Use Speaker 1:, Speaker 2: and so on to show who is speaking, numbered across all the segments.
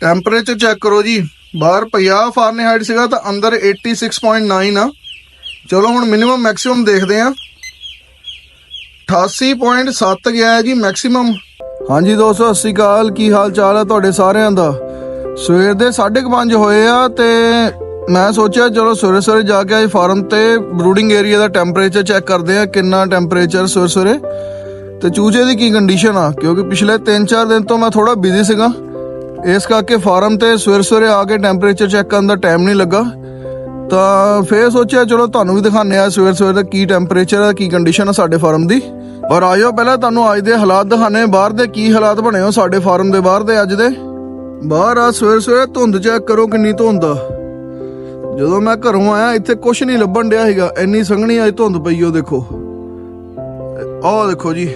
Speaker 1: Temperature check ਕਰੋ ਜੀ। ਬਾਹਰ 50 ਫਾਰਨਹਾਈਟ ਸੀਗਾ ਤਾਂ ਅੰਦਰ 86.9 ਆ। ਚਲੋ ਹੁਣ ਮਿਨੀਮਮ ਮੈਕਸਿਮਮ ਦੇਖਦੇ ਆ 88.7 ਗਿਆ ਹੈ ਜੀ ਮੈਕਸਿਮਮ ਹਾਂਜੀ ਦੋਸਤੋ, ਸਤਿ ਸ਼੍ਰੀ ਅਕਾਲ। ਕੀ ਹਾਲ ਚਾਲ ਹੈ ਤੁਹਾਡੇ ਸਾਰਿਆਂ ਦਾ? ਸਵੇਰ ਦੇ 5:30 ਹੋਏ ਆ ਤੇ ਮੈਂ ਸੋਚਿਆ ਚਲੋ ਸਵੇਰੇ ਸਵੇਰੇ ਜਾ ਕੇ ਅੱਜ ਫਾਰਮ ਤੇ। ਬਰੂਡਿੰਗ ਏਰੀਆ ਦਾ ਟੈਂਪਰੇਚਰ ਚੈੱਕ ਕਰਦੇ ਆ ਕਿੰਨਾ ਟੈਂਪਰੇਚਰ ਸਵੇਰੇ ਸਵੇਰੇ। ਤੇ ਚੂਚੇ ਦੀ ਕੀ ਕੰਡੀਸ਼ਨ ਆ? ਕਿਉਂਕਿ ਪਿਛਲੇ 3-4 ਦਿਨ ਤੋਂ ਮੈਂ ਥੋੜਾ ਬਿਜ਼ੀ ਸੀਗਾ। ਇਸ ਕਰਕੇ ਫਾਰਮ ਤੇ ਸਵੇਰੇ ਸਵੇਰੇ ਆ ਕੇ ਟੈਂਪਰੇਚਰ ਚੈੱਕ ਕਰਨ ਦਾ ਟਾਈਮ ਨਹੀਂ ਲੱਗਾ। ਤਾਂ ਫੇਰ ਸੋਚਿਆ, ਚਲੋ ਤੁਹਾਨੂੰ ਵੀ ਦਿਖਾਉਂਦੇ ਆ ਸਵੇਰ ਸਵੇਰ ਦਾ ਕੀ ਟੈਂਪਰੇਚਰ ਆ, ਕੀ ਕੰਡੀਸ਼ਨ ਆ ਸਾਡੇ ਫਾਰਮ ਦੀ। ਪਰ ਆਇਓ, ਪਹਿਲਾਂ ਤੁਹਾਨੂੰ ਅੱਜ ਦੇ ਹਾਲਾਤ ਦਿਖਾਣੇ ਬਾਹਰ ਦੇ ਕੀ ਹਾਲਾਤ ਬਣੇ ਹੋ ਸਾਡੇ ਫਾਰਮ ਦੇ, ਬਾਹਰ ਦੇ ਅੱਜ ਦੇ। ਬਾਹਰ ਆ, ਸਵੇਰ ਸਵੇਰੇ ਧੁੰਦ ਚੈੱਕ ਕਰੋ ਕਿੰਨੀ ਧੁੰਦ ਆ। ਜਦੋਂ ਮੈਂ ਘਰੋਂ ਆਇਆ, ਇੱਥੇ ਕੁਝ ਨਹੀਂ ਲੱਭਣ ਡਿਆ ਹੈਗਾ ਇੰਨੀ ਸੰਘਣੀ ਅੱਜ ਧੁੰਦ ਪਈ ਓ ਦੇਖੋ। ਆਹ ਦੇਖੋ ਜੀ,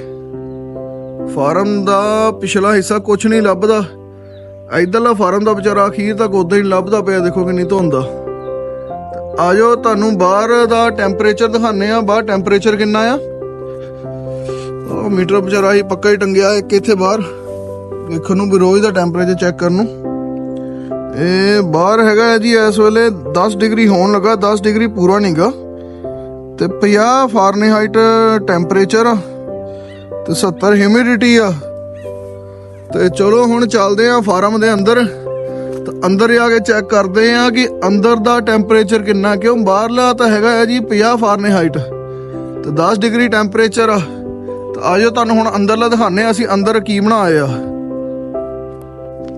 Speaker 1: ਫਾਰਮ ਦਾ ਪਿਛਲਾ ਹਿੱਸਾ ਕੁਝ ਨਹੀਂ ਲੱਭਦਾ। ਇਧਰਲਾ ਫਾਰਮ ਦਾ ਵਿਚਾਰਾ ਅਖੀਰ ਤੱਕ ਉਦਾਂ ਹੀ ਲੱਭਦਾ ਪਿਆ, ਦੇਖੋ ਕਿੰਨੀ ਧੁੰਦ ਆ। ਤੇ ਆਜੋ, ਤੁਹਾਨੂੰ ਬਾਹਰ ਦਾ ਟੈਂਪਰੇਚਰ ਦਿਖਾਣੇ ਆ ਬਾਹਰ ਟੈਂਪਰੇਚਰ ਕਿੰਨਾ ਆ। ਉਹ ਮੀਟਰ ਵਿਚਾਰਾ ਹੀ ਪੱਕਾ ਹੀ ਟੰਗਿਆ, ਇੱਕ ਇੱਥੇ ਬਾਹਰ। ਦੇਖਣ ਨੂੰ ਵੀ ਰੋਜ਼ ਦਾ ਟੈਂਪਰੇਚਰ ਚੈੱਕ ਕਰਨ ਨੂੰ। ਇਹ ਬਾਹਰ ਹੈਗਾ ਹੈ ਜੀ, ਇਸ ਵੇਲੇ 10 ਡਿਗਰੀ ਹੋਣ ਲੱਗਾ 10 ਡਿਗਰੀ ਪੂਰਾ ਨਹੀਂਗਾ ਤੇ 50 ਫਾਰਨਹਾਈਟ ਟੈਂਪਰੇਚਰ ਆ, ਤੇ 70 ਹਿਊਮਿਡਿਟੀ ਆ। ਤੇ ਚਲੋ ਹੁਣ ਚੱਲਦੇ ਆ ਫਾਰਮ ਦੇ ਅੰਦਰ। ਤਾਂ ਅੰਦਰ ਜਾ ਕੇ ਚੈੱਕ ਕਰਦੇ ਆ ਕਿ ਅੰਦਰ ਦਾ ਟੈਂਪਰੇਚਰ ਕਿੰਨਾ, ਕਿਉਂ ਬਾਹਰਲਾ ਤਾਂ ਹੈਗਾ ਹੈ ਜੀ 50 ਫਾਰਨਹਾਈਟ। ਤੇ 10 ਡਿਗਰੀ ਟੈਂਪਰੇਚਰ ਆ। ਤਾਂ ਆਜੋ ਤੁਹਾਨੂੰ ਹੁਣ ਅੰਦਰਲਾ ਦਿਖਾਣੇ ਆ ਅਸੀਂ ਅੰਦਰ ਕੀ ਬਣਾਇਆ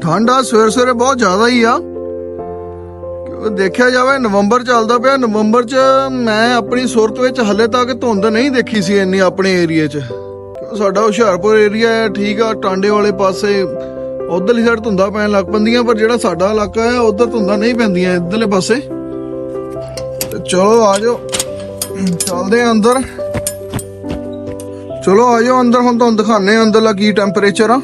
Speaker 1: ਠੰਡ ਆ, ਸਵੇਰ ਸਵੇਰੇ ਬਹੁਤ ਜ਼ਿਆਦਾ ਹੀ ਆ। ਕਿਉਂਕਿ ਦੇਖਿਆ ਜਾਵੇ ਨਵੰਬਰ ਚੱਲਦਾ ਪਿਆ। ਨਵੰਬਰ 'ਚ ਮੈਂ ਆਪਣੀ ਸੁਰਤ ਵਿੱਚ ਹੱਲੇ ਤੱਕ ਧੁੰਦ ਨਹੀਂ ਦੇਖੀ ਸੀ ਇੰਨੀ ਆਪਣੇ ਏਰੀਏ 'ਚ। ਸਾਡਾ ਹੁਸ਼ਿਆਰਪੁਰ ਏਰੀਆ ਠੀਕ ਆ, ਟਾਂਡੇ ਵਾਲੇ ਪਾਸੇ। ਉਧਰਲੀ ਸਾਈਡ ਧੁੰਦਾ ਪੈਣ ਲੱਗ ਪੈਂਦੀਆਂ, ਪਰ ਜਿਹੜਾ ਸਾਡਾ ਇਲਾਕਾ ਹੈ, ਉਧਰ ਧੁੰਦਾ ਨਹੀਂ ਪੈਂਦੀਆਂ, ਇਧਰਲੇ ਪਾਸੇ। ਤੇ ਚਲੋ ਆਜੋ ਚੱਲਦੇ ਆ ਅੰਦਰ। ਚਲੋ ਆਜੋ ਅੰਦਰ, ਹੁਣ ਤੁਹਾਨੂੰ ਦਿਖਾਣੇ ਆ ਅੰਦਰਲਾ ਕੀ ਟੈਂਪਰੇਚਰ ਆ।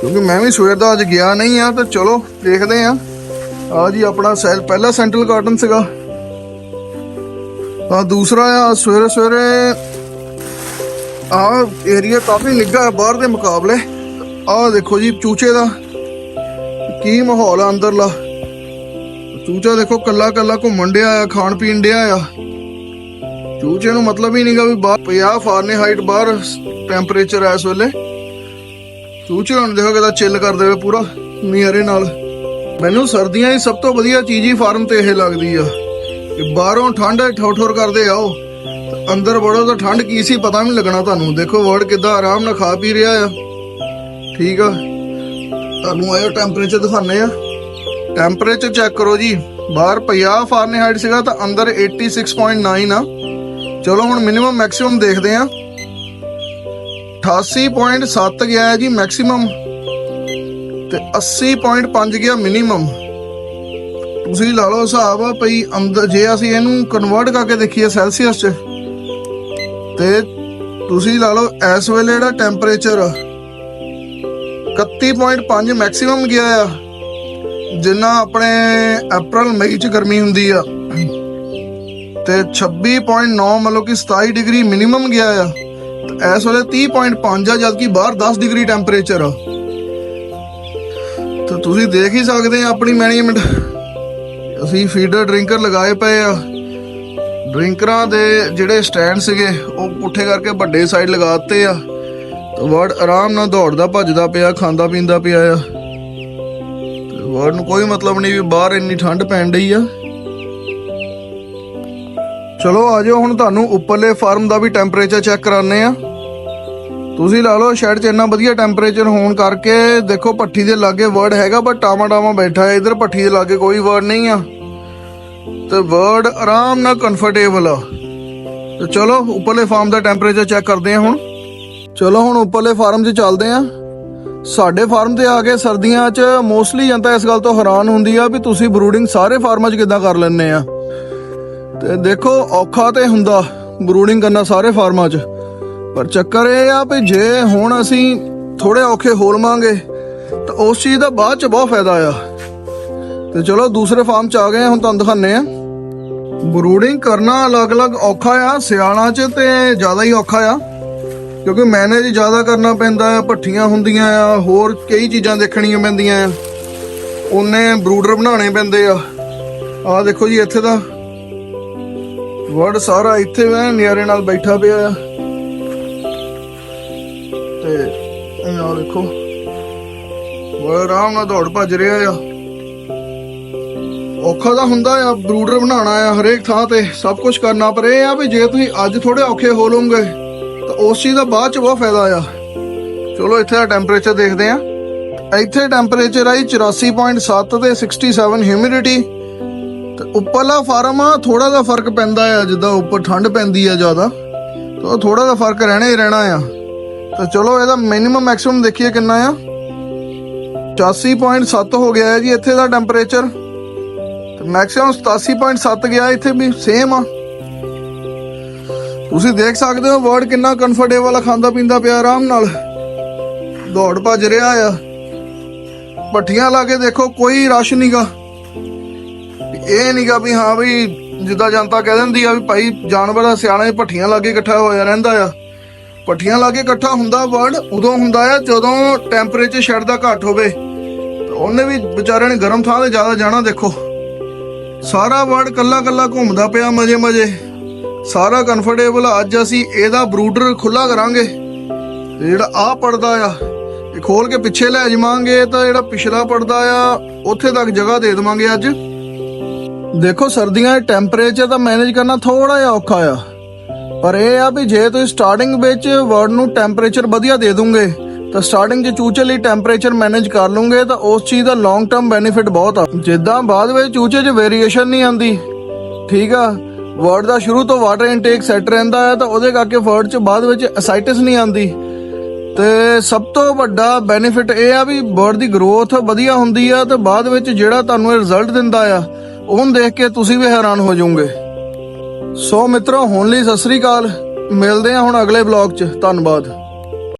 Speaker 1: ਕਿਉਂਕਿ ਮੈਂ ਵੀ ਸਵੇਰ ਦਾ ਅੱਜ ਗਿਆ ਨਹੀਂ ਆ, ਤਾਂ ਚਲੋ ਦੇਖਦੇ ਆ। ਆ ਜੀ ਆਪਣਾ ਸੈਲ, ਪਹਿਲਾ ਸੈਂਟਰਲ ਗਾਰਡਨ ਸੀਗਾ। ਆ ਦੂਸਰਾ ਆ ਸਵੇਰੇ ਸਵੇਰੇ ਆ ਏਰੀਆ ਕਾਫੀ ਨਿੱਘਾ ਹੈ, ਬਾਹਰ ਦੇ ਮੁਕਾਬਲੇ। ਆ ਦੇਖੋ ਜੀ, ਚੂਚੇ ਦਾ ਕੀ ਮਾਹੌਲ ਆ ਅੰਦਰਲਾ। ਚੂਚਾ ਦੇਖੋ, ਕੱਲਾ ਕੱਲਾ ਘੁੰਮਣ ਡਿਆ ਆ, ਖਾਣ ਪੀਣ ਡਿਆ ਆ। ਚੂਚੇ ਨੂੰ ਮਤਲਬ ਹੀ ਨਹੀਂਗਾ ਵੀ ਬਾਹਰ 50 ਫਾਰਨਹਾਈਟ ਬਾਹਰ ਟੈਂਪਰੇਚਰ ਐ ਇਸ ਵੇਲੇ। ਚੂਚੇ ਹੁਣ ਦੇਖੋ ਕਿਦਾ ਚਿੱਲ ਕਰ ਦੇਵੇ ਪੂਰਾ, ਨਿਆਰੇ ਨਾਲ। ਮੈਨੂੰ ਸਰਦੀਆਂ ਦੀ ਸਭ ਤੋਂ ਵਧੀਆ ਚੀਜ਼ ਹੀ ਫਾਰਮ ਤੇ ਇਹ ਲੱਗਦੀ ਆ। ਕਿ ਬਾਹਰੋਂ ਠੰਡ ਠੋਠੋਰ ਕਰਦੇ ਆਓ ਅੰਦਰ ਵੜੋ ਤਾਂ ਠੰਡ ਕੀ ਸੀ ਪਤਾ ਵੀ ਨਹੀਂ ਲੱਗਣਾ ਤੁਹਾਨੂੰ। ਦੇਖੋ ਵਰਡ ਕਿੱਦਾਂ ਆਰਾਮ ਨਾਲ ਖਾ ਪੀ ਰਿਹਾ ਆ। ਠੀਕ ਆ। ਤੁਹਾਨੂੰ ਆਇਓ ਟੈਂਪਰੇਚਰ ਦਿਖਾਣੇ ਆ। ਟੈਂਪਰੇਚਰ ਚੈੱਕ ਕਰੋ ਜੀ। ਬਾਹਰ 50 ਫਾਰਨਹਾਈਟ ਸੀਗਾ ਤਾਂ ਅੰਦਰ 86.9 ਆ। ਚਲੋ ਹੁਣ ਮਿਨੀਮਮ ਮੈਕਸਿਮਮ ਦੇਖਦੇ ਆ। 88.7 ਗਿਆ ਹੈ ਜੀ ਮੈਕਸਿਮਮ ਤੇ 80.5 ਗਿਆ ਮਿਨੀਮਮ ਤੁਸੀਂ ਲਾ ਲਓ ਹਿਸਾਬ ਭਈ ਅੰਦਰ ਜੇ ਅਸੀਂ ਇਹਨੂੰ ਕਨਵਰਟ ਕਰਕੇ ਦੇਖੀਏ ਸੈਲਸੀਅਸ ਚ ਤੇ ਤੁਸੀਂ ਲਾ ਲਓ ਇਸ ਵੇਲੇ ਜਿਹੜਾ ਟੈਂਪਰੇਚਰ 31.5 ਮੈਕਸਿਮਮ ਗਿਆ ਆ, ਜਿੰਨਾ ਆਪਣੇ ਅਪ੍ਰੈਲ ਮਈ ਚ ਗਰਮੀ ਹੁੰਦੀ ਆ। ਤੇ 26.9 ਮਤਲਬ ਕਿ 27 ਡਿਗਰੀ ਮਿਨੀਮਮ ਗਿਆ ਆ। ਤੇ ਇਸ ਵੇਲੇ 30.5 ਆ, ਜਦਕਿ ਬਾਹਰ 10 ਡਿਗਰੀ ਟੈਂਪਰੇਚਰ ਆ। ਤਾਂ ਤੁਸੀਂ ਦੇਖ ਹੀ ਸਕਦੇ ਆ ਆਪਣੀ ਮੈਨੇਜਮੈਂਟ ਅਸੀਂ ਫੀਡਰ ਡਰਿੰਕਰ ਲਗਾਏ ਪਏ ਆ। ਡਰਿੰਕਰਾਂ ਦੇ ਜਿਹੜੇ ਸਟੈਂਡ ਸੀਗੇ, ਉਹ ਪੁੱਠੇ ਕਰਕੇ ਵੱਡੇ ਸਾਈਡ ਲਗਾਤੇ ਆ। ਤਾਂ ਵਰਡ ਆਰਾਮ ਨਾਲ ਦੌੜਦਾ ਭੱਜਦਾ ਪਿਆ, ਖਾਂਦਾ ਪੀਂਦਾ ਪਿਆ ਆ। ਤੇ ਵਰਡ ਨੂੰ ਕੋਈ ਮਤਲਬ ਨਹੀਂ ਵੀ ਬਾਹਰ ਇੰਨੀ ਠੰਡ ਪੈਣ ਡਈ ਆ। ਚਲੋ ਆਜੋ ਹੁਣ ਤੁਹਾਨੂੰ ਉੱਪਰਲੇ ਫਾਰਮ ਦਾ ਵੀ ਟੈਂਪਰੇਚਰ ਚੈੱਕ ਕਰਾਣੇ ਆ। ਤੁਸੀਂ ਲਾ ਲਓ ਸ਼ੈਡ 'ਚ ਇੰਨਾ ਵਧੀਆ ਟੈਂਪਰੇਚਰ ਹੋਣ ਕਰਕੇ ਦੇਖੋ, ਪੱਠੀ ਦੇ ਲਾਗੇ ਵਰਡ ਹੈਗਾ ਪਰ ਟਾਮਾ ਟਾਮਾ ਬੈਠਾ ਹੈ। ਇਧਰ ਪੱਠੀ ਦੇ ਲਾਗੇ ਕੋਈ ਵਰਡ ਨਹੀਂ ਆ। ਤੇ ਵਰਡ ਆਰਾਮ ਨਾਲ ਕੰਫਰਟੇਬਲ ਆ। ਤੇ ਚਲੋ, ਉੱਪਰਲੇ ਫਾਰਮ ਦਾ ਟੈਂਪਰੇਚਰ ਚੈੱਕ ਕਰਦੇ ਆ ਹੁਣ। ਚਲੋ, ਹੁਣ ਉੱਪਰਲੇ ਫਾਰਮ 'ਚ ਚੱਲਦੇ ਆ ਸਾਡੇ ਫਾਰਮ ਤੇ ਆ ਕੇ ਸਰਦੀਆਂ 'ਚ ਮੋਸਟਲੀ ਜਨਤਾ ਇਸ ਗੱਲ ਤੋਂ ਹੈਰਾਨ ਹੁੰਦੀ ਆ ਵੀ ਤੁਸੀਂ ਬਰੂਡਿੰਗ ਸਾਰੇ ਫਾਰਮਾਂ 'ਚ ਕਿੱਦਾਂ ਕਰ ਲੈਂਦੇ ਆ। ਤੇ ਦੇਖੋ, ਔਖਾ ਤੇ ਹੁੰਦਾ ਬਰੂਡਿੰਗ ਕਰਨਾ ਸਾਰੇ ਫਾਰਮਾਂ 'ਚ। ਪਰ ਚੱਕਰ ਇਹ ਆ ਵੀ ਜੇ ਹੁਣ ਅਸੀਂ ਥੋੜੇ ਔਖੇ ਹੋ ਲਵਾਂਗੇ ਤਾਂ ਉਸ ਚੀਜ਼ ਦਾ ਬਾਅਦ 'ਚ ਬਹੁਤ ਫਾਇਦਾ ਆ। ਤੇ ਚਲੋ ਦੂਸਰੇ ਫਾਰਮ 'ਚ ਆ ਗਏ ਹੁਣ ਤੁਹਾਨੂੰ ਦਿਖਾਣੇ ਆ। ਬਰੂਡਿੰਗ ਕਰਨਾ ਅਲੱਗ-ਅਲੱਗ ਔਖਾ ਆ, ਸਿਆਲਾਂ 'ਚ ਤੇ ਜ਼ਿਆਦਾ ਹੀ ਔਖਾ ਆ। ਕਿਉਂਕਿ ਮੈਨੇਜ ਜ਼ਿਆਦਾ ਕਰਨਾ ਪੈਂਦਾ ਆ, ਭੱਠੀਆਂ ਹੁੰਦੀਆਂ ਆ, ਹੋਰ ਕਈ ਚੀਜ਼ਾਂ ਦੇਖਣੀਆਂ ਪੈਂਦੀਆਂ ਆ। ਉਹਨੇ ਬਰੂਡਰ ਬਣਾਉਣੇ ਪੈਂਦੇ ਆ। ਆ ਦੇਖੋ ਜੀ ਇੱਥੇ ਦਾ। ਵਰਡ ਸਾਰਾ ਇੱਥੇ ਮੈਂ ਨਿਆਰੇ ਨਾਲ ਬੈਠਾ ਪਿਆ ਆ। ਤੇ ਇਹ ਆ ਦੇਖੋ। ਵਰਡ ਆਰਾਮ ਨਾਲ ਦੌੜ ਭੱਜ ਰਿਹਾ ਆ। ਔਖਾ ਤਾਂ ਹੁੰਦਾ ਆ, ਬਰੂਡਰ ਬਣਾਉਣਾ ਆ ਹਰੇਕ ਥਾਂ ਤੇ, ਸਭ ਕੁਝ ਕਰਨਾ, ਪਰ ਇਹ ਆ ਵੀ ਜੇ ਤੁਸੀਂ ਅੱਜ ਥੋੜੇ ਔਖੇ ਹੋ ਲਓਗੇ, ਤਾਂ ਉਸ ਚੀਜ਼ ਦਾ ਬਾਅਦ ਚ ਬਹੁਤ ਫਾਇਦਾ ਆ। ਚਲੋ, ਇੱਥੇ ਦਾ ਟੈਂਪਰੇਚਰ ਦੇਖਦੇ ਆ ਇੱਥੇ ਟੈਂਪਰੇਚਰ ਆਈ 84.7 ਤੇ 67 ਹਿਊਮਿਡਿਟੀ ਤੇ ਉੱਪਰਲਾ ਫਾਰਮ ਆ ਥੋੜਾ ਜਿਹਾ ਫ਼ਰਕ ਪੈਂਦਾ ਆ, ਜਿੱਦਾਂ ਉੱਪਰ ਠੰਡ ਪੈਂਦੀ ਆ ਜ਼ਿਆਦਾ। ਤਾਂ ਥੋੜਾ ਜਿਹਾ ਫ਼ਰਕ ਰਹਿਣਾ ਹੀ ਰਹਿਣਾ ਆ। ਤਾਂ ਚਲੋ, ਇਹਦਾ ਮਿਨੀਮਮ ਮੈਕਸਿਮਮ ਦੇਖੀਏ ਕਿੰਨਾ ਆ। 84.7 ਹੋ ਗਿਆ ਹੈ ਜੀ ਇੱਥੇ ਦਾ ਟੈਂਪਰੇਚਰ ਮੈਕਸਿਮਮ 87.7 ਗਿਆ ਇੱਥੇ ਵੀ ਸੇਮ ਆ। ਤੁਸੀਂ ਦੇਖ ਸਕਦੇ ਹੋ ਵਰਡ ਕਿੰਨਾ ਕੰਫਰਟੇਬਲ ਆ, ਖਾਂਦਾ ਪੀਂਦਾ ਪਿਆ, ਆਰਾਮ ਨਾਲ। ਦੌੜ ਭੱਜ ਰਿਹਾ ਆ। ਪੱਠੀਆਂ ਲਾ ਕੇ ਦੇਖੋ, ਕੋਈ ਰਸ਼ ਨਹੀਂਗਾ ਇਹ ਨਹੀਂਗਾ ਵੀ ਹਾਂ ਵੀ ਜਿੱਦਾਂ ਜਨਤਾ ਕਹਿ ਦਿੰਦੀ ਆ ਵੀ ਭਾਈ ਜਾਨਵਰ ਦਾ ਸਿਆਣੇ ਪੱਠੀਆਂ ਲਾ ਕੇ ਇਕੱਠਾ ਹੋਇਆ ਰਹਿੰਦਾ ਆ। ਪੱਠੀਆਂ ਲਾ ਕੇ ਇਕੱਠਾ ਹੁੰਦਾ ਵਰਡ ਉਦੋਂ ਹੁੰਦਾ ਆ ਜਦੋਂ ਟੈਂਪਰੇਚਰ ਸ਼ੈਡ ਦਾ ਘੱਟ ਹੋਵੇ। ਉਹਨੇ ਵੀ ਵਿਚਾਰੇ ਨੇ ਗਰਮ ਥਾਂ ਤੇ ਜ਼ਿਆਦਾ ਜਾਣਾ ਦੇਖੋ। ਸਾਰਾ ਵਰਡ ਕੱਲਾ ਕੱਲਾ ਘੁੰਮਦਾ ਪਿਆ ਮਜੇ ਮਜੇ। ਸਾਰਾ ਕੰਫਰਟੇਬਲ ਅੱਜ ਅਸੀਂ ਇਹਦਾ ਬਰੂਡਰ ਖੁੱਲਾ ਕਰਾਂਗੇ। ਜਿਹੜਾ ਆ ਪੜਦਾ ਆ, ਇਹ ਖੋਲ ਕੇ ਪਿੱਛੇ ਲੈ ਜਾਵਾਂਗੇ ਤਾਂ ਜਿਹੜਾ ਪਿਛਲਾ ਪੜਦਾ ਆ, ਉੱਥੇ ਤੱਕ ਜਗ੍ਹਾ ਦੇ ਦੇਵਾਂਗੇ ਅੱਜ। ਦੇਖੋ, ਸਰਦੀਆਂ ਦੇ ਟੈਂਪਰੇਚਰ ਤਾਂ ਮੈਨੇਜ ਕਰਨਾ ਥੋੜਾ ਜਿਹਾ ਔਖਾ ਆ। ਪਰ ਇਹ ਆ ਵੀ ਜੇ ਤੁਸੀਂ ਸਟਾਰਟਿੰਗ ਵਿੱਚ ਵਰਡ ਨੂੰ ਟੈਂਪਰੇਚਰ ਵਧੀਆ ਦੇ ਦੋਗੇ ਤਾਂ ਸਟਾਰਟਿੰਗ 'ਚ ਚੂਚੇ ਲਈ ਟੈਂਪਰੇਚਰ ਮੈਨੇਜ ਕਰ ਲੂੰਗੇ, ਤਾਂ ਉਸ ਚੀਜ਼ ਦਾ ਲੌਂਗ ਟਰਮ ਬੈਨੀਫਿਟ ਬਹੁਤ ਆ। ਜਿੱਦਾਂ ਬਾਅਦ ਵਿੱਚ ਚੂਚੇ 'ਚ ਵੇਰੀਏਸ਼ਨ ਨਹੀਂ ਆਂਦੀ ਠੀਕ ਆ? ਵਰਡ ਦਾ ਸ਼ੁਰੂ ਤੋਂ ਵਾਟਰ ਇਨਟੇਕ ਸੈੱਟ ਰਹਿੰਦਾ ਹੈ ਤਾਂ ਉਹਦੇ ਕਰਕੇ ਵਰਡ 'ਚ ਬਾਅਦ ਵਿੱਚ ਅਸਾਈਟਿਸ ਨਹੀਂ ਆਂਦੀ ਤੇ ਸਭ ਤੋਂ ਵੱਡਾ ਬੈਨੀਫਿਟ ਇਹ ਆ ਵੀ ਬਰਡ ਦੀ ਗਰੋਥ ਵਧੀਆ ਹੁੰਦੀ ਆ, ਤੇ ਬਾਅਦ ਵਿੱਚ ਜਿਹੜਾ ਤੁਹਾਨੂੰ ਇਹ ਰਿਜ਼ਲਟ ਦਿੰਦਾ ਆ, ਉਹਨੂੰ ਦੇਖ ਕੇ ਤੁਸੀਂ ਵੀ ਹੈਰਾਨ ਹੋ ਜਾਓਗੇ। ਸੋ ਮਿੱਤਰੋ, ਹੁਣ ਲਈ ਸਤਿ ਸ੍ਰੀ ਅਕਾਲ। ਮਿਲਦੇ ਆ ਹੁਣ ਅਗਲੇ ਬਲੌਗ 'ਚ। ਧੰਨਵਾਦ।